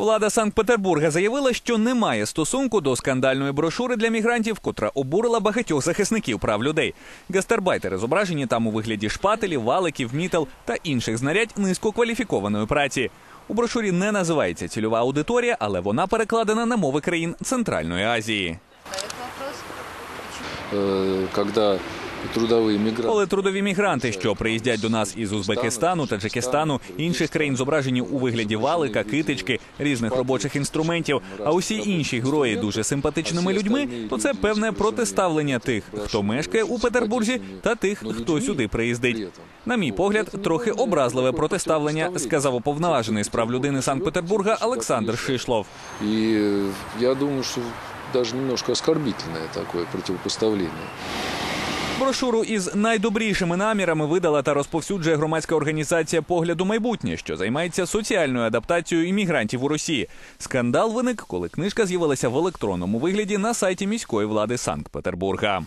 Влада Санкт-Петербурга заявила, що не має стосунку до скандальної брошури для мігрантів, котра обурила багатьох захисників прав людей. Гастарбайтери зображені там у вигляді шпателів, валиків, мітел та інших знарядь низькокваліфікованої праці. У брошурі не називається цільова аудиторія, але вона перекладена на мови країн Центральної Азії. Э, когда трудовые мигранты... Коли трудові мігранти, що приїздять до нас із Узбекистану, Таджикистану, інших країн зображені у вигляді валика, китички, різних робочих інструментів, а усі інші герої дуже симпатичними людьми, то це певне протиставлення тих, хто мешкає у Петербурзі, та тих, хто сюди приїздить. На мій погляд, трохи образливе протиставлення, сказав уповноважений з прав людини Санкт-Петербурга Олександр Шишлов. И э, я думаю, что даже немножко оскорбительное такое противопоставление. Брошуру із найдобрішими намірами видала та розповсюджує громадська організація Погляду майбутнє, що займається соціальною адаптацією іммігрантів у Росії. Скандал виник, коли книжка з'явилася в електронному вигляді на сайті міської влади Санкт-Петербурга.